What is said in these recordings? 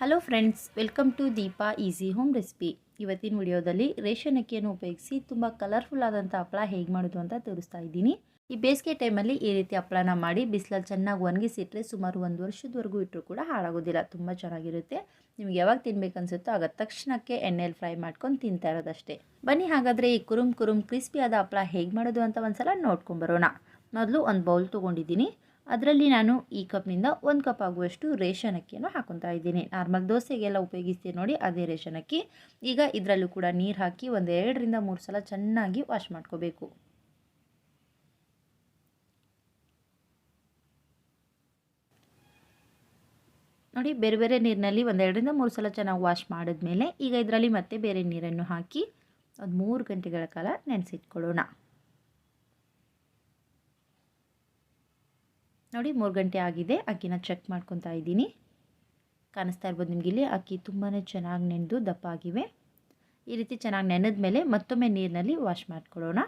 Hello friends welcome to Deepa easy home recipe ಇವತ್ತಿನ ವಿಡಿಯೋದಲ್ಲಿ ration ಅಕ್ಕಿಯನ್ನು ಉಪಯೋಗಿಸಿ ತುಂಬ ಕಲರ್ಫುಲ್ ಆದಂಥ ಹಪ್ಪಳ ಹೇಗೆ ಮಾಡೋದು ಅಂತ ತೋರಿಸ್ತಾ ಇದ್ದೀನಿ. ಈ ಬೇಸಿಗೆ ಟೈಮಲ್ಲಿ ಈ ರೀತಿ ಹಪ್ಪಳನ ಮಾಡಿ ಬಿಸಿಲಲ್ಲಿ ಚೆನ್ನಾಗಿ ಒಣಗಿಸಿಟ್ರೆ ಸುಮಾರು ಒಂದು ವರ್ಷದವರೆಗೂ ಇಟ್ಟರು ಕೂಡ ಹಾಳಾಗೋದಿಲ್ಲ, ತುಂಬ ಚೆನ್ನಾಗಿರುತ್ತೆ. ನಿಮ್ಗೆ ಯಾವಾಗ ತಿನ್ಬೇಕು ಅನ್ಸುತ್ತೋ ಆಗ ತಕ್ಷಣಕ್ಕೆ ಎಣ್ಣೆಲಿ ಫ್ರೈ ಮಾಡ್ಕೊಂಡು ತಿಂತಾ ಇರೋದಷ್ಟೇ. ಬನ್ನಿ ಹಾಗಾದರೆ ಈ ಕುರುಮ್ ಕುರುಮ್ ಕ್ರಿಸ್ಪಿ ಆದ ಹಪ್ಪಳ ಹೇಗೆ ಮಾಡೋದು ಅಂತ ಒಂದು ಸಲ ನೋಡ್ಕೊಂಬರೋಣ ಮೊದಲು ಒಂದು ಬೌಲ್ ತೊಗೊಂಡಿದ್ದೀನಿ. ಅದರಲ್ಲಿ ನಾನು ಈ ಕಪ್ನಿಂದ ಒಂದು ಕಪ್ ಆಗುವಷ್ಟು ರೇಷನ್ ಅಕ್ಕಿಯನ್ನು ಹಾಕೊತಾ ಇದ್ದೀನಿ. ನಾರ್ಮಲ್ ದೋಸೆಗೆಲ್ಲ ಉಪಯೋಗಿಸ್ತೀವಿ ನೋಡಿ, ಅದೇ ರೇಷನ್ ಅಕ್ಕಿ ಈಗ ಇದರಲ್ಲೂ ಕೂಡ ನೀರು ಹಾಕಿ ಒಂದು ಎರಡರಿಂದ ಮೂರು ಸಲ ಚೆನ್ನಾಗಿ ವಾಶ್ ಮಾಡ್ಕೋಬೇಕು. ನೋಡಿ, ಬೇರೆ ಬೇರೆ ನೀರಿನಲ್ಲಿ ಒಂದೆರಡರಿಂದ ಮೂರು ಸಲ ಚೆನ್ನಾಗಿ ವಾಶ್ ಮಾಡಿದ್ಮೇಲೆ ಈಗ ಇದರಲ್ಲಿ ಮತ್ತೆ ಬೇರೆ ನೀರನ್ನು ಹಾಕಿ ಒಂದು ಮೂರು ಗಂಟೆಗಳ ಕಾಲ ನೆನೆಸಿಟ್ಕೊಳ್ಳೋಣ. ನೋಡಿ, ಮೂರು ಗಂಟೆ ಆಗಿದೆ. ಅಕ್ಕಿನ ಚೆಕ್ ಮಾಡ್ಕೊತಾ ಇದ್ದೀನಿ. ಕಾಣಿಸ್ತಾ ಇರ್ಬೋದು ನಿಮಗೆ ಇಲ್ಲಿ. ಅಕ್ಕಿ ತುಂಬಾ ಚೆನ್ನಾಗಿ ನೆನೆದು ದಪ್ಪ ಆಗಿವೆ ಈ ರೀತಿ ಚೆನ್ನಾಗಿ ನೆನೆದ ಮೇಲೆ ಮತ್ತೊಮ್ಮೆ ನೀರಿನಲ್ಲಿ ವಾಶ್ ಮಾಡ್ಕೊಳ್ಳೋಣ.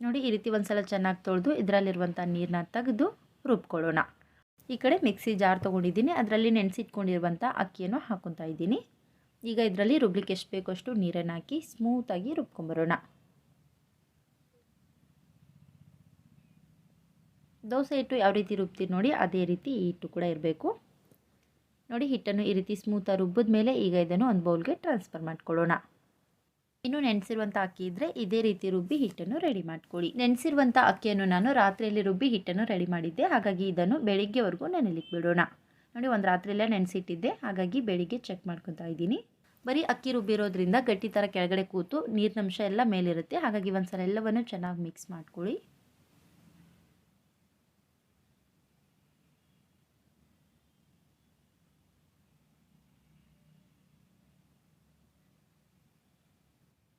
ನೋಡಿ, ಈ ರೀತಿ ಒಂದು ಸಲ ಚೆನ್ನಾಗಿ ತೊಳೆದು ಇದರಲ್ಲಿರುವಂಥ ನೀರನ್ನ ತೆಗೆದು ರುಬ್ಕೊಳ್ಳೋಣ. ಈ ಕಡೆ ಮಿಕ್ಸಿ ಜಾರ್ ತೊಗೊಂಡಿದ್ದೀನಿ. ಅದರಲ್ಲಿ ನೆನೆಸಿಟ್ಕೊಂಡಿರುವಂಥ ಅಕ್ಕಿಯನ್ನು ಹಾಕೊತಾ ಇದ್ದೀನಿ. ಈಗ ಇದರಲ್ಲಿ ರುಬ್ಲಿಕ್ಕೆ ಎಷ್ಟು ಬೇಕೋ ಅಷ್ಟು ನೀರನ್ನು ಹಾಕಿ ಸ್ಮೂತಾಗಿ ರುಬ್ಕೊಂಬರೋಣ. ದೋಸೆ ಹಿಟ್ಟು ಯಾವ ರೀತಿ ರುಬ್ತೀರಿ ನೋಡಿ, ಅದೇ ರೀತಿ ಈ ಹಿಟ್ಟು ಕೂಡ ಇರಬೇಕು. ನೋಡಿ, ಹಿಟ್ಟನ್ನು ಈ ರೀತಿ ಸ್ಮೂತಾಗಿ ರುಬ್ಬಿದ ಮೇಲೆ ಈಗ ಇದನ್ನು ಒಂದು ಬೌಲ್ಗೆ ಟ್ರಾನ್ಸ್ಫರ್ ಮಾಡ್ಕೊಳ್ಳೋಣ. ಇನ್ನು ನೆನೆಸಿರುವಂಥ ಅಕ್ಕಿ ಇದ್ದರೆ ಇದೇ ರೀತಿ ರುಬ್ಬಿ ಹಿಟ್ಟನ್ನು ರೆಡಿ ಮಾಡ್ಕೊಳ್ಳಿ. ನೆನೆಸಿರುವಂಥ ಅಕ್ಕಿಯನ್ನು ನಾನು ರಾತ್ರಿಯಲ್ಲಿ ರುಬ್ಬಿ ಹಿಟ್ಟನ್ನು ರೆಡಿ ಮಾಡಿದ್ದೆ, ಹಾಗಾಗಿ ಇದನ್ನು ಬೆಳಿಗ್ಗೆವರೆಗೂ ನೆನೆಲಿಕ್ಕೆ ಬಿಡೋಣ. ನೋಡಿ, ಒಂದು ರಾತ್ರಿಯಲ್ಲೇ ನೆನೆಸಿಟ್ಟಿದ್ದೆ, ಹಾಗಾಗಿ ಬೆಳಿಗ್ಗೆ ಚೆಕ್ ಮಾಡ್ಕೊತಾ ಇದ್ದೀನಿ. ಬರೀ ಅಕ್ಕಿ ರುಬ್ಬಿರೋದ್ರಿಂದ ಗಟ್ಟಿ ಥರ ಕೆಳಗಡೆ ಕೂತು ನೀರಿನಂಶ ಎಲ್ಲ ಮೇಲಿರುತ್ತೆ, ಹಾಗಾಗಿ ಒಂದು ಸಲ ಎಲ್ಲವನ್ನು ಚೆನ್ನಾಗಿ ಮಿಕ್ಸ್ ಮಾಡ್ಕೊಳ್ಳಿ.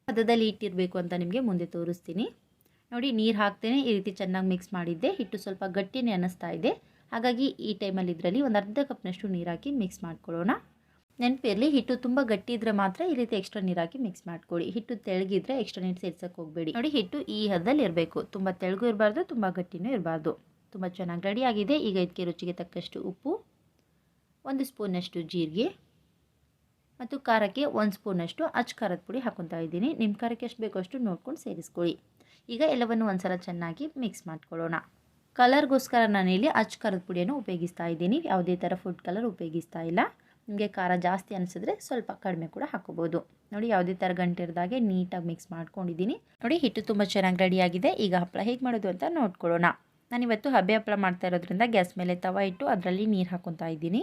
ಹದದಲ್ಲಿ ಇಟ್ಟಿರಬೇಕು ಅಂತ ನಿಮಗೆ ಮುಂದೆ ತೋರಿಸ್ತೀನಿ. ನೋಡಿ, ನೀರು ಹಾಕ್ತೇನೆ, ಈ ರೀತಿ ಚೆನ್ನಾಗಿ ಮಿಕ್ಸ್ ಮಾಡಿದ್ದೆ. ಹಿಟ್ಟು ಸ್ವಲ್ಪ ಗಟ್ಟಿನೇ ಅನ್ನಿಸ್ತಾ ಇದೆ. ಹಾಗಾಗಿ ಈ ಟೈಮಲ್ಲಿ ಇದರಲ್ಲಿ ಒಂದು ಅರ್ಧ ಕಪ್ನಷ್ಟು ನೀರು ಹಾಕಿ ಮಿಕ್ಸ್ ಮಾಡ್ಕೊಳ್ಳೋಣ. ನೆನಪಿರಲಿ, ಹಿಟ್ಟು ತುಂಬ ಗಟ್ಟಿ ಇದ್ದರೆ ಮಾತ್ರ ಈ ರೀತಿ ಎಕ್ಸ್ಟ್ರಾ ನೀರು ಹಾಕಿ ಮಿಕ್ಸ್ ಮಾಡ್ಕೊಳ್ಳಿ. ಹಿಟ್ಟು ತೆಳಗಿದ್ರೆ ಎಕ್ಸ್ಟ್ರಾ ನೀರು ಸೇರ್ಸೋಕೆ ಹೋಗಬೇಡಿ. ನೋಡಿ, ಹಿಟ್ಟು ಈ ಹದದಲ್ಲಿ ಇರಬೇಕು. ತುಂಬ ತೆಳಗು ಇರಬಾರ್ದು, ತುಂಬ ಗಟ್ಟಿನೂ ಇರಬಾರ್ದು. ತುಂಬ ಚೆನ್ನಾಗಿ ರೆಡಿಯಾಗಿದೆ ಈಗ ಇದಕ್ಕೆ ರುಚಿಗೆ ತಕ್ಕಷ್ಟು ಉಪ್ಪು, ಒಂದು ಸ್ಪೂನಷ್ಟು ಜೀರಿಗೆ. ಮತ್ತು ಖಾರಕ್ಕೆ ಒಂದು ಸ್ಪೂನಷ್ಟು ಅಚ್ಚ ಖಾರದ ಪುಡಿ ಹಾಕೊತಾ ಇದ್ದೀನಿ. ನಿಮ್ಮ ಖಾರಕ್ಕೆ ಎಷ್ಟು ಬೇಕೋ ಅಷ್ಟು ನೋಡ್ಕೊಂಡು ಸೇರಿಸ್ಕೊಳ್ಳಿ ಈಗ ಎಲ್ಲವನ್ನು ಒಂದು ಸಲ ಚೆನ್ನಾಗಿ ಮಿಕ್ಸ್ ಮಾಡ್ಕೊಳ್ಳೋಣ. ಕಲರ್ಗೋಸ್ಕರ ನಾನಿಲ್ಲಿ ಅಚ್ಚ ಖಾರದ ಪುಡಿಯನ್ನು ಉಪಯೋಗಿಸ್ತಾ ಇದ್ದೀನಿ. ಯಾವುದೇ ಥರ ಫುಡ್ ಕಲರ್ ಉಪಯೋಗಿಸ್ತಾ ಇಲ್ಲ. ನಿಮಗೆ ಖಾರ ಜಾಸ್ತಿ ಅನಿಸಿದ್ರೆ ಸ್ವಲ್ಪ ಕಡಿಮೆ ಕೂಡ ಹಾಕೋಬೋದು ನೋಡಿ, ಯಾವುದೇ ಥರ ಗಂಟೆ ಇರದಾಗೆ ನೀಟಾಗಿ ಮಿಕ್ಸ್ ಮಾಡ್ಕೊಂಡಿದ್ದೀನಿ. ನೋಡಿ, ಹಿಟ್ಟು ತುಂಬ ಚೆನ್ನಾಗಿ ರೆಡಿಯಾಗಿದೆ ಈಗ ಹಪ್ಪಳ ಹೇಗೆ ಮಾಡೋದು ಅಂತ ನೋಡ್ಕೊಳ್ಳೋಣ. ನಾನಿವತ್ತು ಹಬ್ಬೆ ಹಪ್ಪಳ ಮಾಡ್ತಾ ಇರೋದ್ರಿಂದ ಗ್ಯಾಸ್ ಮೇಲೆ ತವ ಇಟ್ಟು ಅದರಲ್ಲಿ ನೀರು ಹಾಕೊತಾ ಇದ್ದೀನಿ.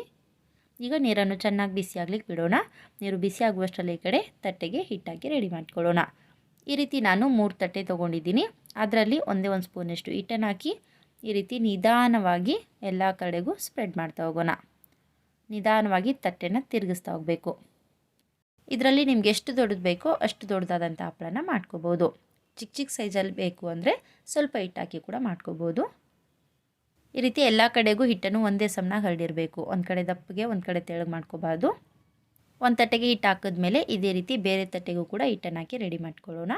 ಈಗ ನೀರನ್ನು ಚೆನ್ನಾಗಿ ಬಿಸಿ ಆಗ್ಲಿಕ್ಕೆ ಬಿಡೋಣ. ನೀರು ಬಿಸಿ ಆಗುವಷ್ಟರಲ್ಲಿ ಈ ಕಡೆ ತಟ್ಟೆಗೆ ಹಿಟ್ಟಾಕಿ ರೆಡಿ ಮಾಡ್ಕೊಳ್ಳೋಣ. ಈ ರೀತಿ ನಾನು ಮೂರು ತಟ್ಟೆ ತೊಗೊಂಡಿದ್ದೀನಿ. ಅದರಲ್ಲಿ ಒಂದೇ ಒಂದು ಸ್ಪೂನಷ್ಟು ಹಿಟ್ಟನ್ನು ಹಾಕಿ ಈ ರೀತಿ ನಿಧಾನವಾಗಿ ಎಲ್ಲ ಕಡೆಗೂ ಸ್ಪ್ರೆಡ್ ಮಾಡ್ತಾ ಹೋಗೋಣ. ನಿಧಾನವಾಗಿ ತಟ್ಟೆನ ತಿರುಗಿಸ್ತಾ ಹೋಗಬೇಕು. ಇದರಲ್ಲಿ ನಿಮ್ಗೆ ಎಷ್ಟು ದೊಡ್ಡದು ಬೇಕೋ ಅಷ್ಟು ದೊಡ್ಡದಾದಂಥ ಹಪ್ಪಳನ ಮಾಡ್ಕೋಬೋದು. ಚಿಕ್ಕ ಚಿಕ್ಕ ಸೈಜಲ್ಲಿ ಬೇಕು ಅಂದರೆ ಸ್ವಲ್ಪ ಹಿಟ್ಟಾಕಿ ಕೂಡ ಮಾಡ್ಕೋಬೋದು. ಈ ರೀತಿ ಎಲ್ಲ ಕಡೆಗೂ ಹಿಟ್ಟನ್ನು ಒಂದೇ ಸಮನಾಗಿ ಹರಡಿರಬೇಕು. ಒಂದು ಕಡೆ ದಪ್ಪಗೆ, ಒಂದು ಕಡೆ ತೆಳಗೆ ಮಾಡ್ಕೋಬಾರ್ದು. ಒಂದು ತಟ್ಟೆಗೆ ಹಿಟ್ಟು ಹಾಕಿದ್ಮೇಲೆ ಇದೇ ರೀತಿ ಬೇರೆ ತಟ್ಟೆಗೂ ಕೂಡ ಹಿಟ್ಟನ್ನು ಹಾಕಿ ರೆಡಿ ಮಾಡ್ಕೊಳ್ಳೋಣ.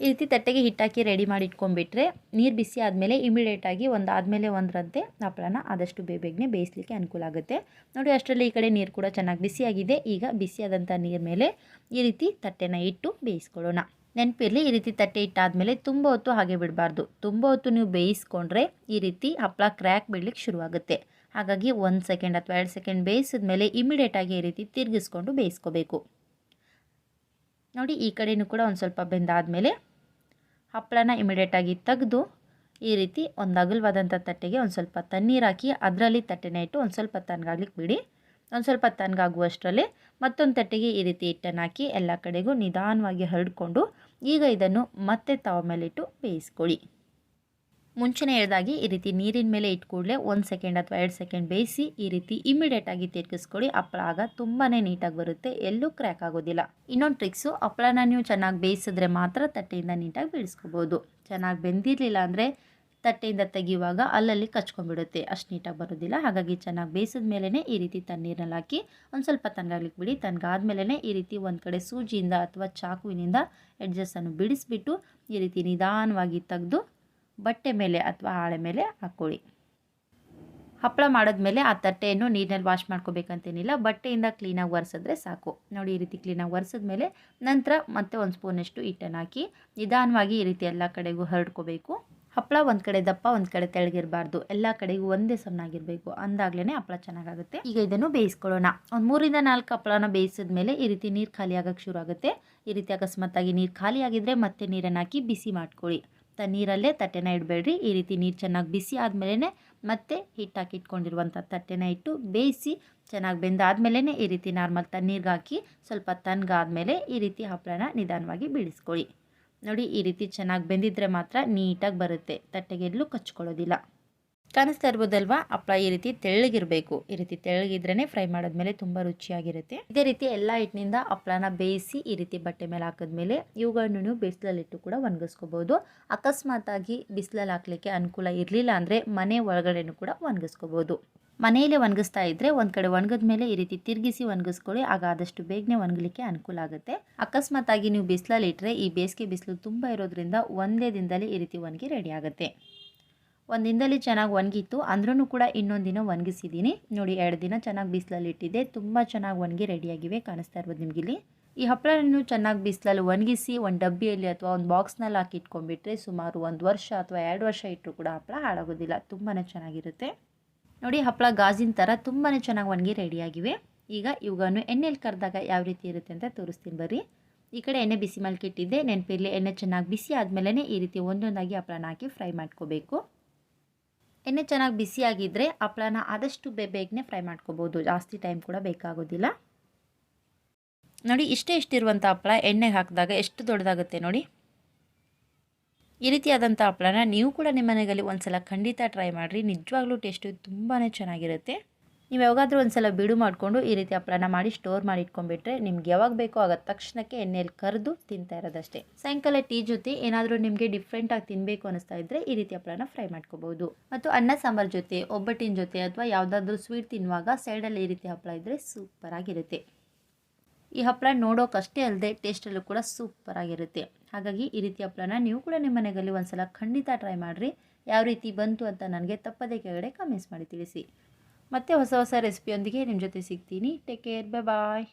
ಈ ರೀತಿ ತಟ್ಟೆಗೆ ಹಿಟ್ಟಾಕಿ ರೆಡಿ ಮಾಡಿ ಇಟ್ಕೊಂಡ್ಬಿಟ್ರೆ ನೀರು ಬಿಸಿ ಆದಮೇಲೆ ಇಮಿಡಿಯೇಟಾಗಿ ಒಂದು ಆದಮೇಲೆ ಒಂದರಂತೆ ಹಪ್ಪಳನ ಆದಷ್ಟು ಬೇಬೇಗನೆ ಬೇಯಿಸಲಿಕ್ಕೆ ಅನುಕೂಲ ಆಗುತ್ತೆ. ನೋಡಿ ಅಷ್ಟರಲ್ಲಿ ಈ ಕಡೆ ನೀರು ಕೂಡ ಚೆನ್ನಾಗಿ ಬಿಸಿಯಾಗಿದೆ. ಈಗ ಬಿಸಿಯಾದಂಥ ನೀರು ಮೇಲೆ ಈ ರೀತಿ ತಟ್ಟೆನ ಇಟ್ಟು ಬೇಯಿಸ್ಕೊಳ್ಳೋಣ. ನೆನಪಿರಲಿ, ಈ ರೀತಿ ತಟ್ಟೆ ಇಟ್ಟಾದಮೇಲೆ ತುಂಬ ಹೊತ್ತು ಹಾಗೆ ಬಿಡಬಾರ್ದು. ತುಂಬ ಹೊತ್ತು ನೀವು ಬೇಯಿಸ್ಕೊಂಡ್ರೆ ಈ ರೀತಿ ಹಪ್ಪಳ ಕ್ರ್ಯಾಕ್ ಬಿಡ್ಲಿಕ್ಕೆ ಶುರುವಾಗುತ್ತೆ. ಹಾಗಾಗಿ ಒಂದು ಸೆಕೆಂಡ್ ಅಥವಾ ಎರಡು ಸೆಕೆಂಡ್ ಬೇಯಿಸಿದ ಮೇಲೆ ಇಮಿಡಿಯೇಟಾಗಿ ಈ ರೀತಿ ತಿರುಗಿಸ್ಕೊಂಡು ಬೇಯಿಸ್ಕೋಬೇಕು. ನೋಡಿ, ಈ ಕಡೆಯೂ ಕೂಡ ಒಂದು ಸ್ವಲ್ಪ ಬೆಂದಾದಮೇಲೆ ಹಪ್ಪಳನ ಇಮಿಡಿಯೇಟಾಗಿ ತೆಗೆದು ಈ ರೀತಿ ಒಂದು ಅಗಲವಾದಂಥ ತಟ್ಟೆಗೆ ಒಂದು ಸ್ವಲ್ಪ ತಣ್ಣೀರು ಹಾಕಿ ಅದರಲ್ಲಿ ತಟ್ಟೆನ ಇಟ್ಟು ಒಂದು ಸ್ವಲ್ಪ ತಣ್ಣಗಾಗ್ಲಿಕ್ಕೆ ಬಿಡಿ. ಒಂದು ಸ್ವಲ್ಪ ತಣ್ಣಗಾಗುವಷ್ಟರಲ್ಲಿ ಮತ್ತೊಂದು ತಟ್ಟೆಗೆ ಈ ರೀತಿ ಹಿಟ್ಟನ್ನು ಹಾಕಿ ಎಲ್ಲ ಕಡೆಗೂ ನಿಧಾನವಾಗಿ ಹರಡಿಕೊಂಡು ಈಗ ಇದನ್ನು ಮತ್ತೆ ತವ ಮೇಲಿಟ್ಟು ಬೇಯಿಸ್ಕೊಳ್ಳಿ. ಮುಂಚೆನೇ ಹೇಳ್ದಾಗಿ ಈ ರೀತಿ ನೀರಿನ ಮೇಲೆ ಇಟ್ಟು ಕೂಡಲೇ ಒಂದು ಸೆಕೆಂಡ್ ಅಥವಾ ಎರಡು ಸೆಕೆಂಡ್ ಬೇಯಿಸಿ ಈ ರೀತಿ ಇಮಿಡಿಯೇಟಾಗಿ ತಿರ್ಗಿಸ್ಕೊಳ್ಳಿ. ಹಪ್ಪಳ ಆಗ ತುಂಬಾ ನೀಟಾಗಿ ಬರುತ್ತೆ, ಎಲ್ಲೂ ಕ್ರ್ಯಾಕ್ ಆಗೋದಿಲ್ಲ. ಇನ್ನೊಂದು ಟ್ರಿಕ್ಸು ಹಪ್ಪಳನ ನೀವು ಚೆನ್ನಾಗಿ ಬೇಯಿಸಿದ್ರೆ ಮಾತ್ರ ತಟ್ಟೆಯಿಂದ ನೀಟಾಗಿ ಬೇಯಿಸ್ಕೋಬೋದು ಚೆನ್ನಾಗಿ ಬೆಂದಿರಲಿಲ್ಲ ಅಂದರೆ ತಟ್ಟೆಯಿಂದ ತೆಗೆಯುವಾಗ ಅಲ್ಲಲ್ಲಿ ಕಚ್ಕೊಂಡ್ಬಿಡುತ್ತೆ. ಅಷ್ಟು ನೀಟಾಗಿ ಬರೋದಿಲ್ಲ. ಹಾಗಾಗಿ ಚೆನ್ನಾಗಿ ಬೇಯಿಸಿದ ಮೇಲೇ ಈ ರೀತಿ ತಣ್ಣೀರಲ್ಲಿ ಹಾಕಿ ಒಂದು ಸ್ವಲ್ಪ ತಣ್ಣಗಾಗ್ಲಿಕ್ಕೆ ಬಿಡಿ. ತಣ್ಣಗಾದ್ಮೇಲೇ ಈ ರೀತಿ ಒಂದು ಕಡೆ ಸೂಜಿಯಿಂದ ಅಥವಾ ಚಾಕುವಿನಿಂದ ಎಡ್ಜಸ್ಟನ್ನು ಬಿಡಿಸ್ಬಿಟ್ಟು ಈ ರೀತಿ ನಿಧಾನವಾಗಿ ತೆಗೆದು ಬಟ್ಟೆ ಮೇಲೆ ಅಥವಾ ಹಾಳೆ ಮೇಲೆ ಹಾಕ್ಕೊಳ್ಳಿ. ಹಪ್ಪಳ ಮಾಡಿದ್ಮೇಲೆ ಆ ತಟ್ಟೆಯನ್ನು ನೀರಿನಲ್ಲಿ ವಾಶ್ ಮಾಡ್ಕೋಬೇಕಂತೇನಿಲ್ಲ. ಬಟ್ಟೆಯಿಂದ ಕ್ಲೀನಾಗಿ ಒರೆಸಿದ್ರೆ ಸಾಕು. ನೋಡಿ, ಈ ರೀತಿ ಕ್ಲೀನಾಗಿ ಒರೆಸಿದ್ಮೇಲೆ ನಂತರ ಮತ್ತೆ ಒಂದು ಸ್ಪೂನಷ್ಟು ಹಿಟ್ಟನ್ನು ಹಾಕಿ ನಿಧಾನವಾಗಿ ಈ ರೀತಿ ಎಲ್ಲ ಕಡೆಗೂ ಹರಡ್ಕೋಬೇಕು. ಹಪ್ಪಳ ಒಂದು ಕಡೆ, ದಪ್ಪ ಒಂದು ಕಡೆ ತೆಳಗಿರಬಾರ್ದು. ಎಲ್ಲ ಕಡೆಗೂ ಒಂದೇ ಸಮನಾಗಿರಬೇಕು ಅಂದಾಗ್ಲೇ ಹಪ್ಪಳ ಚೆನ್ನಾಗಾಗುತ್ತೆ. ಈಗ ಇದನ್ನು ಬೇಯಿಸ್ಕೊಳ್ಳೋಣ. ಒಂದು ಮೂರಿಂದ ನಾಲ್ಕು ಹಪ್ಪಳನ ಬೇಯಿಸಿದ್ಮೇಲೆ ಈ ರೀತಿ ನೀರು ಖಾಲಿ ಶುರು ಆಗುತ್ತೆ ಈ ರೀತಿ ಅಕಸ್ಮಾತ್ತಾಗಿ ನೀರು ಖಾಲಿ ಆಗಿದ್ರೆ ಮತ್ತೆ ನೀರನ್ನು ಹಾಕಿ ಬಿಸಿ ಮಾಡ್ಕೊಳ್ಳಿ. ತ ನೀರಲ್ಲೇ ತಟ್ಟೆನ ಇಡಬೇಡ್ರಿ. ಈ ರೀತಿ ನೀರು ಚೆನ್ನಾಗಿ ಬಿಸಿ ಆದಮೇಲೆ ಮತ್ತೆ ಹಿಟ್ಟಾಕಿ ಇಟ್ಕೊಂಡಿರುವಂಥ ತಟ್ಟೆನ ಇಟ್ಟು ಬೇಯಿಸಿ ಚೆನ್ನಾಗಿ ಬೆಂದಾದ್ಮೇಲೆ ಈ ರೀತಿ ನಾರ್ಮಲ್ ತಣ್ಣೀರಿಗೆ ಹಾಕಿ ಸ್ವಲ್ಪ ತಣ್ಣಗಾದ್ಮೇಲೆ ಈ ರೀತಿ ಹಪ್ಪಳನ ನಿಧಾನವಾಗಿ ಬೀಳಿಸ್ಕೊಳ್ಳಿ ನೋಡಿ, ಈ ರೀತಿ ಚೆನ್ನಾಗಿ ಬೆಂದಿದ್ರೆ ಮಾತ್ರ ನೀಟಾಗಿ ಬರುತ್ತೆ. ತಟ್ಟೆಗೆ ಎಲ್ಲೂ ಕಚ್ಕೊಳ್ಳೋದಿಲ್ಲ. ಕಾಣಿಸ್ತಾ ಇರ್ಬೋದಲ್ವಾ? ಹಪ್ಪಳ ಈ ರೀತಿ ತೆಳ್ಳಗಿರಬೇಕು. ಈ ರೀತಿ ತೆಳ್ಳಗಿದ್ರೇ ಫ್ರೈ ಮಾಡಿದ್ಮೇಲೆ ತುಂಬ ರುಚಿಯಾಗಿರುತ್ತೆ. ಇದೇ ರೀತಿ ಎಲ್ಲ ಹಿಟ್ಟಿನಿಂದ ಹಪ್ಪಳನ ಬೇಯಿಸಿ, ಈ ರೀತಿ ಬಟ್ಟೆ ಮೇಲೆ ಹಾಕಿದ್ಮೇಲೆ ಇವುಗಳನ್ನು ನೀವು ಬಿಸಿಲಲ್ಲಿಟ್ಟು ಕೂಡ ಒಣಗಿಸ್ಕೋಬೋದು. ಅಕಸ್ಮಾತಾಗಿ ಬಿಸಿಲಲ್ಲಿ ಹಾಕ್ಲಿಕ್ಕೆ ಅನುಕೂಲ ಇರಲಿಲ್ಲ ಅಂದರೆ ಮನೆ ಒಳಗಡೆನೂ ಕೂಡ ಒಣಗಿಸ್ಕೋಬೋದು. ಮನೆಯಲ್ಲೇ ಒಣಗಿಸ್ತಾ ಇದ್ದರೆ ಒಂದು ಕಡೆ ಒಣಗಿದ ಮೇಲೆ ಈ ರೀತಿ ತಿರುಗಿಸಿ ಒಣಗಿಸ್ಕೊಳ್ಳಿ. ಆಗ ಆದಷ್ಟು ಬೇಗನೆ ಒಣಗಲಿಕ್ಕೆ ಅನುಕೂಲ ಆಗುತ್ತೆ. ಅಕಸ್ಮಾತಾಗಿ ನೀವು ಬಿಸಿಲಲ್ಲಿ ಇಟ್ಟರೆ ಈ ಬೇಸಿಗೆ ಬಿಸಿಲು ತುಂಬ ಇರೋದ್ರಿಂದ ಒಂದೇ ದಿನದಲ್ಲಿ ಈ ರೀತಿ ಒಣಗಿ ರೆಡಿ ಆಗುತ್ತೆ. ಒಂದು ದಿನದಲ್ಲಿ ಚೆನ್ನಾಗಿ ಒಣಗಿತ್ತು. ಅಂದ್ರೂ ಕೂಡ ಇನ್ನೊಂದು ದಿನ ಒಣಗಿಸಿದ್ದೀನಿ ನೋಡಿ, ಎರಡು ದಿನ ಚೆನ್ನಾಗಿ ಬಿಸಿಲಲ್ಲಿ ಇಟ್ಟಿದ್ದೆ. ತುಂಬ ಚೆನ್ನಾಗಿ ಒಣಗಿ ರೆಡಿಯಾಗಿವೆ ಕಾಣಿಸ್ತಾ ಇರ್ಬೋದು ನಿಮಗಿಲ್ಲಿ ಈ ಹಪ್ಪಳವನ್ನು ಚೆನ್ನಾಗಿ ಬಿಸಿಲಲ್ಲಿ ಒಣಗಿಸಿ ಒಂದು ಡಬ್ಬಿಯಲ್ಲಿ ಅಥವಾ ಒಂದು ಬಾಕ್ಸ್ನಲ್ಲಿ ಹಾಕಿ ಇಟ್ಕೊಂಡ್ಬಿಟ್ರೆ ಸುಮಾರು ಒಂದು ವರ್ಷ ಅಥವಾ ಎರಡು ವರ್ಷ ಇಟ್ಟರು ಕೂಡ ಹಪ್ಪಳ ಹಾಳಾಗೋದಿಲ್ಲ. ತುಂಬಾ ಚೆನ್ನಾಗಿರುತ್ತೆ. ನೋಡಿ ಹಪ್ಪಳ ಗಾಜಿನ ಥರ ತುಂಬಾ ಚೆನ್ನಾಗಿ ಒಣಗಿ ರೆಡಿಯಾಗಿವೆ ಈಗ ಇವುಗಳನ್ನು ಎಣ್ಣೆಲಿ ಕರೆದಾಗ ಯಾವ ರೀತಿ ಇರುತ್ತೆ ಅಂತ ತೋರಿಸ್ತೀನಿ ಬರ್ರಿ. ಈ ಕಡೆ ಎಣ್ಣೆ ಬಿಸಿ ಮಲ್ಕಿಟ್ಟಿದ್ದೆ ನೆನಪಿರಲಿ ಎಣ್ಣೆ ಚೆನ್ನಾಗಿ ಬಿಸಿ ಆದಮೇಲೆ ಈ ರೀತಿ ಒಂದೊಂದಾಗಿ ಹಪ್ಪಳನ ಹಾಕಿ ಫ್ರೈ ಮಾಡ್ಕೋಬೇಕು. ಎಣ್ಣೆ ಚೆನ್ನಾಗಿ ಬಿಸಿಯಾಗಿದ್ದರೆ ಹಪ್ಪಳನ ಆದಷ್ಟು ಬೇಗನೆ ಫ್ರೈ ಮಾಡ್ಕೋಬೋದು. ಜಾಸ್ತಿ ಟೈಮ್ ಕೂಡ ಬೇಕಾಗೋದಿಲ್ಲ. ನೋಡಿ ಇಷ್ಟೇ ಇಷ್ಟಿರುವಂಥ ಹಪ್ಪಳ ಎಣ್ಣೆಗೆ ಹಾಕಿದಾಗ ಎಷ್ಟು ದೊಡ್ಡದಾಗುತ್ತೆ ನೋಡಿ. ಈ ರೀತಿಯಾದಂಥ ಹಪ್ಪಳನ ನೀವು ಕೂಡ ನಿಮ್ಮ ಮನೆಯಲ್ಲಿ ಒಂದು ಸಲ ಖಂಡಿತ ಟ್ರೈ ಮಾಡಿರಿ. ನಿಜವಾಗ್ಲೂ ಟೇಸ್ಟು ತುಂಬಾ ಚೆನ್ನಾಗಿರುತ್ತೆ. ನೀವು ಯಾವಾಗಾದರೂ ಒಂದು ಸಲ ಬಿಡು ಮಾಡಿಕೊಂಡು ಈ ರೀತಿ ಹಪ್ಪಳನ ಮಾಡಿ ಸ್ಟೋರ್ ಮಾಡಿ ಇಟ್ಕೊಂಡ್ಬಿಟ್ರೆ ನಿಮ್ಗೆ ಯಾವಾಗ ಬೇಕೋ ಆಗ ತಕ್ಷಣಕ್ಕೆ ಎಣ್ಣೆಯಲ್ಲಿ ಕರೆದು ತಿಂತಾ ಇರೋದಷ್ಟೇ. ಸಾಯಂಕಾಲ ಟೀ ಜೊತೆ ಏನಾದರೂ ನಿಮಗೆ ಡಿಫ್ರೆಂಟಾಗಿ ತಿನ್ನಬೇಕು ಅನಿಸ್ತಾ ಇದ್ದರೆ ಈ ರೀತಿ ಹಪ್ಪಳನ ಫ್ರೈ ಮಾಡ್ಕೋಬಹುದು. ಮತ್ತು ಅನ್ನ, ಸಾಂಬಾರ್ ಜೊತೆ, ಒಬ್ಬಟ್ಟಿನ ಜೊತೆ ಅಥವಾ ಯಾವುದಾದ್ರೂ ಸ್ವೀಟ್ ತಿನ್ನುವಾಗ ಸೈಡಲ್ಲಿ ಈ ರೀತಿ ಹಪ್ಪಳ ಇದ್ದರೆ ಸೂಪರಾಗಿರುತ್ತೆ ಈ ಹಪ್ಪಳ ನೋಡೋಕ್ಕಷ್ಟೇ ಅಲ್ಲದೆ ಟೇಸ್ಟಲ್ಲೂ ಕೂಡ ಸೂಪರಾಗಿರುತ್ತೆ ಹಾಗಾಗಿ ಈ ರೀತಿ ಹಪ್ಪಳನ ನೀವು ಕೂಡ ನಿಮ್ಮ ಮನೆಯಲ್ಲಿ ಒಂದು ಸಲ ಖಂಡಿತ ಟ್ರೈ ಮಾಡಿರಿ. ಯಾವ ರೀತಿ ಬಂತು ಅಂತ ನನಗೆ ತಪ್ಪದೇ ಕೆಳಗಡೆ ಕಮೆಂಟ್ಸ್ ಮಾಡಿ ತಿಳಿಸಿ. ಮತ್ತೆ ಹೊಸ ಹೊಸ ರೆಸಿಪಿಯೊಂದಿಗೆ ನಿಮ್ಮ ಜೊತೆ ಸಿಗ್ತೀನಿ. Take care bye bye